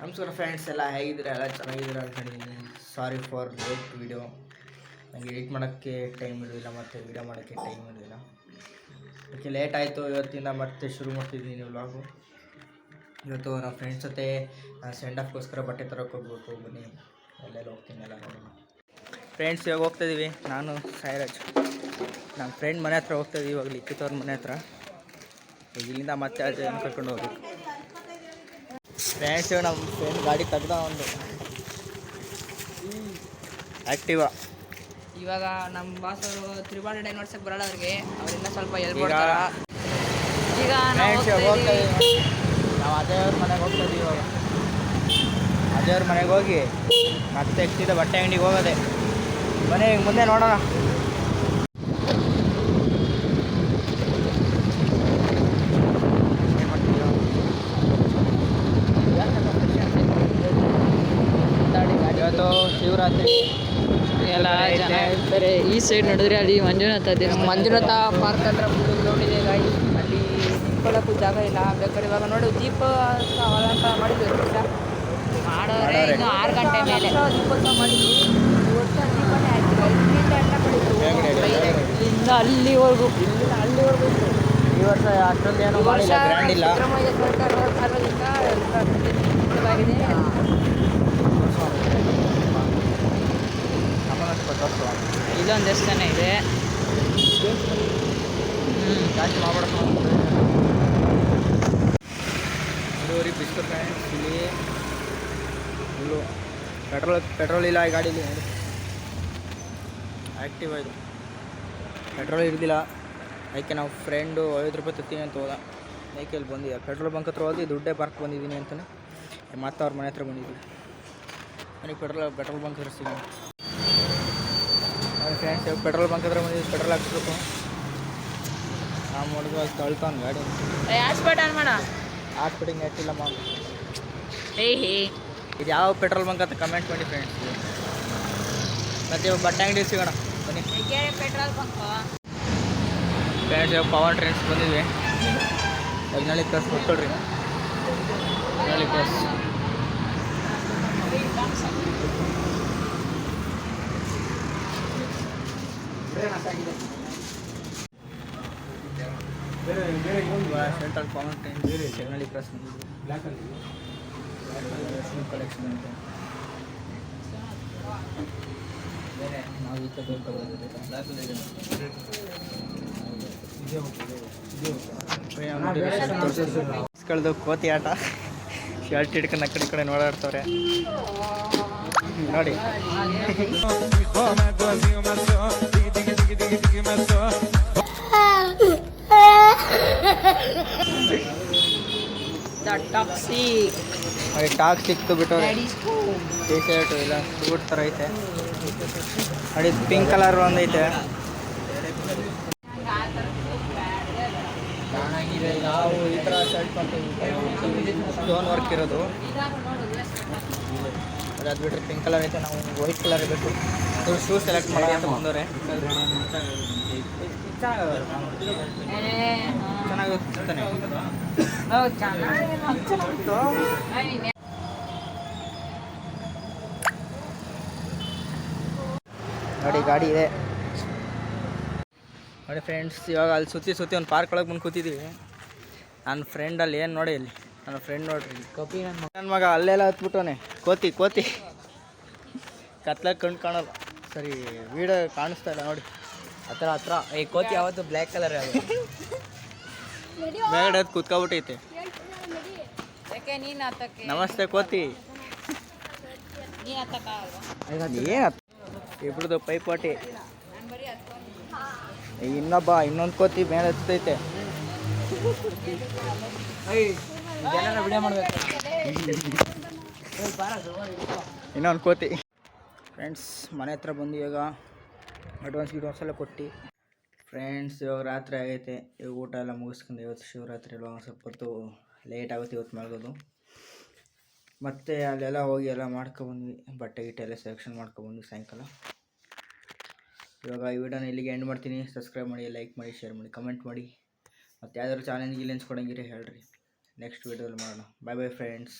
ನಮಸ್ಕಾರ ಫ್ರೆಂಡ್ಸ್ ಎಲ್ಲ ಹೇಗಿದ್ದೀರಾ? ಎಲ್ಲ ಚೆನ್ನಾಗಿದ್ದೀರಾ ಅಂದ್ಕೊಂಡಿದ್ದೀನಿ ಸಾರಿ ಫಾರ್ ಲೇಟ್ ವಿಡಿಯೋ ನನಗೆ ಎಡಿಟ್ ಮಾಡೋಕ್ಕೆ ಟೈಮ್ ಇರಲಿಲ್ಲ ಮತ್ತು ವಿಡಿಯೋ ಮಾಡೋಕ್ಕೆ ಟೈಮ್ ಇರಲಿಲ್ಲ. ಅದಕ್ಕೆ ಲೇಟ್ ಆಯಿತು. ಇವತ್ತಿಂದ ಮತ್ತೆ ಶುರು ಮಾಡ್ತಿದ್ದೀನಿ ವ್ಲಾಗು ಇವತ್ತು ನಮ್ಮ ಫ್ರೆಂಡ್ಸ್ ಜೊತೆ ಸೆಂಡ್ ಆಫ್ಗೋಸ್ಕರ ಬಟ್ಟೆ ತರೋಕೆ ಹೋಗ್ಬೇಕು. ಬನ್ನಿ ಎಲ್ಲೆಲ್ಲ ಹೋಗ್ತೀನಿ ಎಲ್ಲ ಫ್ರೆಂಡ್ಸ್ ಇವಾಗ ಹೋಗ್ತಾಯಿದ್ದೀವಿ ನಾನು ಸಾಯಿರಾಜ್. ನಮ್ಮ ಫ್ರೆಂಡ್ ಮನೆ ಹತ್ರ ಹೋಗ್ತಾಯಿದ್ದೀವಿ ಇವಾಗ ಲಿಖಿತವ್ರ ಮನೆ ಹತ್ರ. ಇಲ್ಲಿಂದ ಮತ್ತೆ ಅಜ್ಜ ಕರ್ಕೊಂಡು ಹೋಗ್ಬೇಕು ಫ್ರೆಂಡ್ಸ್ ನಮ್ಮ ಫ್ರೆಂಡ್ ಗಾಡಿ ತೆಗ್ದ ಒಂದು ಆ್ಯಕ್ಟಿವಾ ಇವಾಗ ನಮ್ಮ ಬಾಸ್ ಅವರು ತ್ರಿಬಾಂಡ್ ಡೇ ನೋಡ್ಸಕ್ ಬರಲ್ಲ ಅವ್ರಿಗೆ. ಅವರಿಂದ ಸ್ವಲ್ಪ ಎಲ್ಪ್ ಈಗ ಮಾಡ್ತಾರ ಈಗ ನಾವು ಹೋಗ್ತಾ. ಇದೀವಿ. ನಾವು ಅದೇ ಅವ್ರ ಮನೆಗೆ ಹೋಗ್ತಾ ಇದೀವಿ ಇವಾಗ. ಅದೇ ಅವ್ರ ಮನೆಗೆ ಹೋಗಿ ಮತ್ತೆ ಎಕ್ಸಿದ ಬಟ್ಟೆ ಅಂಗಡಿಗೆ ಹೋಗೋದೆ. ಬನ್ನಿ ಈಗ ಮುಂದೆ ನೋಡೋಣ ಏನ್ ಮಾಡ್ತಿದೀಯ? ಇವತ್ತು ಶಿವರಾತ್ರಿ ಎಲ್ಲ ಜನ ಇರ್ತಾರೆ ಈ ಸೈಡ್ ನೋಡಿದ್ರೆ ಅಲ್ಲಿ ಮಂಜುನಾಥ ದೇವಸ್ಥಾನ. ಮಂಜುನಾಥ ಪಾರ್ಕ್ ಹತ್ರ ಫುಲ್ ನೋಡಿದೆ ಗಾಡಿ ಅಲ್ಲಿ ನಿಂತ್ಕೊಳ್ಳೋಕ್ಕೂ ಜಾಗ ಇಲ್ಲ. ಬೇಕಾದ್ರೆ ಇವಾಗ ನೋಡು ದೀಪ ಅಂತ ಮಾಡಿದ್ರು? ಮಾಡೋರೆ ಮಾಡೋರೆ. ಇನ್ನು ಆರು ಗಂಟೆ ಮೇಲೆ. ದೀಪೋತ್ಸವ ಮಾಡಿದ್ರು. ಇವತ್ತು ದೀಪನೇ ಹಾಕಿಲ್ಲ. ಇಲ್ಲಿಂದ ಎಲ್ಲ ಕೆಳಗಡೆ. ಇಲ್ಲಿಂದ ಅಲ್ಲಿವರೆಗೂ. ಇಲ್ಲಿಂದ ಅಲ್ಲಿವರೆಗೂ. ಈ ವರ್ಷ ಅಷ್ಟೊಂದು ಏನೋ ವರ್ಷ ಮಾಡಿಲ್ಲ ಗ್ರ್ಯಾಂಡ್ ಇಲ್ಲ. ಸಿದ್ದರಾಮಯ್ಯ ಸರ್ಕಾರ ಇಲ್ಲೊಂದು ದೇವಸ್ಥಾನ ಇದೆ. ಮಾಡ್ಬಿಡಪ್ಪ ಇಳುವರಿ ಬಿಸ್ಕಟ್ ಇಲ್ಲಿ ಫುಲ್ಲು ಪೆಟ್ರೋಲ್ ಪೆಟ್ರೋಲ್ ಇಲ್ಲ ಈ ಗಾಡೀಲಿ. ಆ್ಯಕ್ಟಿವ್ ಆಯಿತು. ಪೆಟ್ರೋಲ್ ಇರ್ದಿಲ್ಲ. ಅದಕ್ಕೆ ನಾವು ಫ್ರೆಂಡು ಐವತ್ತು ರೂಪಾಯಿ ತತ್ತೀನಿ ಅಂತ ಹೋದ. ಅದಕ್ಕೆ ಇಲ್ಲಿ ಬಂದಿದ್ದೆ ಪೆಟ್ರೋಲ್ ಬಂಕ್ ಹತ್ರ ಹೋಗಿ ದುಡ್ಡೇ ಪಾರ್ಕ್ ಬಂದಿದ್ದೀನಿ ಅಂತಲೇ ಮತ್ತೆ ಅವ್ರ ಮನೆ ಹತ್ರ ಬಂದಿದ್ದೀವಿ ನನಗೆ ಪೆಟ್ರೋಲ್ ಪೆಟ್ರೋಲ್ ಬಂಕ್ ಅವ್ರ ಫ್ರೆಂಡ್ಸ್ ಪೆಟ್ರೋಲ್ ಬಂಕ್ ಹತ್ರ ಮುಂದೆ ಪೆಟ್ರೋಲ್ ಹಾಕ್ಸ್ಬೇಕು. ನಾವು ಮಾಡಿದ್ರು ಅದು ಕಳ್ತಾನ ಗಾಡಿ. ಹಾಸ್ಪಿಟ್ ಆನ್ ಮಾಡ. ಹಾಸ್ಪಿಟಿಂಗ್ ನೆಟ್ಟಿಲ್ಲ ಮಾಮ. ಹೇ. ಇದು ಯಾವ ಪೆಟ್ರೋಲ್ ಬಂಕ್ ಅಂತ ಕಮೆಂಟ್ ಮಾಡಿ ಫ್ರೆಂಡ್ಸ್ ಮತ್ತೆ ಬಟ್ಟೆ ಅಂಗಡಿ ಸಿಗೋಣ ಬನ್ನಿ. Petrol bunk friends power trends ಬಂದಿದ್ವಿ. Yajnali cross ಕೊಟ್ಕೊಳ್ರಿ. Yajnali cross central power trends Yajnali cross ಬಂದಿದ್ವಿ ಕಲೆಕ್ಷನ್ ನಾವು ಈ ಕೋತಿ ಆಟ ಶರ್ಟ್ ಹಿಡ್ಕೊಂಡು ಆ ಕಡೆ ಕಡೆ ನೋಡಾಡ್ತವ್ರೆ. ನೋಡಿ. ಟಾಕ್ ಸಿಕ್ತು ಬಿಟ್ಟವ್ರೆ ಟಿ ಶರ್ಟು ಇಲ್ಲ ಸೂಟ್ ಥರ ಐತೆ. ನೋಡಿ ಪಿಂಕ್ ಕಲರ್ ಒಂದೈತೆ ಚೆನ್ನಾಗಿದೆ ನಾವು ಸ್ಟೋನ್ ವರ್ಕ್ ಇರೋದು. ಅದು ಅದು ಬಿಟ್ಟರೆ ಪಿಂಕ್ ಕಲರ್ ಐತೆ, ನಾವು ವೈಟ್ ಕಲರ್ ಬೇಕು. ಅದು ಶೂ ಸೆಲೆಕ್ಟ್ ಮಾಡೋಣ ಅಂತ ಬಂದವ್ರೆ. ಚೆನ್ನಾಗಿ ನೋಡಿ, ಗಾಡಿ ಇದೆ. ನೋಡಿ ಫ್ರೆಂಡ್ಸ್ ಇವಾಗ ಅಲ್ಲಿ ಸುತ್ತಿ ಸುತ್ತಿ ಒಂದು ಪಾರ್ಕ್ ಒಳಗೆ ಬಂದು ಕೂತಿದ್ದೀವಿ ನನ್ನ ಫ್ರೆಂಡ್ ಅಲ್ಲಿ ಏನು ನೋಡಿ ಇಲ್ಲಿ? ನನ್ನ ಫ್ರೆಂಡ್ ನೋಡ್ರಿ ಕಪಿ ನನ್ನ ಮಗ. ನನ್ನ ಮಗ ಅಲ್ಲೆಲ್ಲ ಹತ್ಬಿಟ್ಟವನೆ. ಕೋತಿ ಕೋತಿ. ಕತ್ಲಾಗ ಕಣ್ಣು ಕಾಣಲ್ಲ. ಸರಿ ವೀಡಿಯೋ ಕಾಣಿಸ್ತಾ ಇಲ್ಲ ನೋಡಿ. ಹತ್ರ ಹತ್ರ. ಈ ಕೋತಿ ಯಾವತ್ತು ಬ್ಲ್ಯಾಕ್ ಕಲರ್ ಬೇಗಡೆ ಅದು ಕುತ್ಕೊಬಿಟ್ಟೈತೆ. ನಮಸ್ತೆ ಕೋತಿ. ಏನು ಇಬ್ರದ್ದು ಪೈಪೋಟಿ. ಇನ್ನೊಬ್ಬ ಇನ್ನೊಂದು ಕೋತಿ ಮೇಲೆ ಹತ್ತೈತೆ. ಇನ್ನೊಂದು ಕೋತಿ. ಫ್ರೆಂಡ್ಸ್ ಮನೆ ಹತ್ರ ಬಂದು ಇವಾಗ ಅಡ್ವಾನ್ಸ್ ಗಿಡ್ವಾನ್ಸ್ ಎಲ್ಲ ಕೊಟ್ಟು. ಫ್ರೆಂಡ್ಸ್ ಇವಾಗ ರಾತ್ರಿ ಆಗೈತೆ. ಇವಾಗ ಊಟ ಎಲ್ಲ ಮುಗಿಸ್ಕೊಂಡು ಇವತ್ತು ಶಿವರಾತ್ರಿ ಒಂದು ಸ್ವಲ್ಪ ಹೊತ್ತು ಲೇಟ್ ಆಗುತ್ತೆ ಇವತ್ತು ಮಲಗೋದು. ಮತ್ತೆ ಅಲ್ಲೆಲ್ಲ ಹೋಗಿ ಎಲ್ಲ ಮಾಡ್ಕೊಬಂದ್ವಿ ಬಟ್ಟೆ ಗಿಟ್ಟೆ ಎಲ್ಲ ಸೆಲೆಕ್ಷನ್ ಮಾಡ್ಕೊಬಂದ್ವಿ ಸಾಯಂಕಾಲ. ಇವಾಗ ಈ ವಿಡಿಯೋನ ಇಲ್ಲಿಗೆ ಎಂಡ್ ಮಾಡ್ತೀನಿ. ಸಬ್ಸ್ಕ್ರೈಬ್ ಮಾಡಿ ಲೈಕ್ ಮಾಡಿ ಶೇರ್ ಮಾಡಿ ಕಮೆಂಟ್ ಮಾಡಿ. ಮತ್ತು ಯಾವ್ದಾದ್ರು ಚಾಲೆಂಜ್ ಗಿಲೆಂಜ್ ಕೊಡಂಗಿರಿ ಹೇಳ್ರಿ ನೆಕ್ಸ್ಟ್ ವೀಡಿಯೋದಲ್ಲಿ ಮಾಡೋಣ. ಬಾಯ್ ಬಾಯ್ ಫ್ರೆಂಡ್ಸ್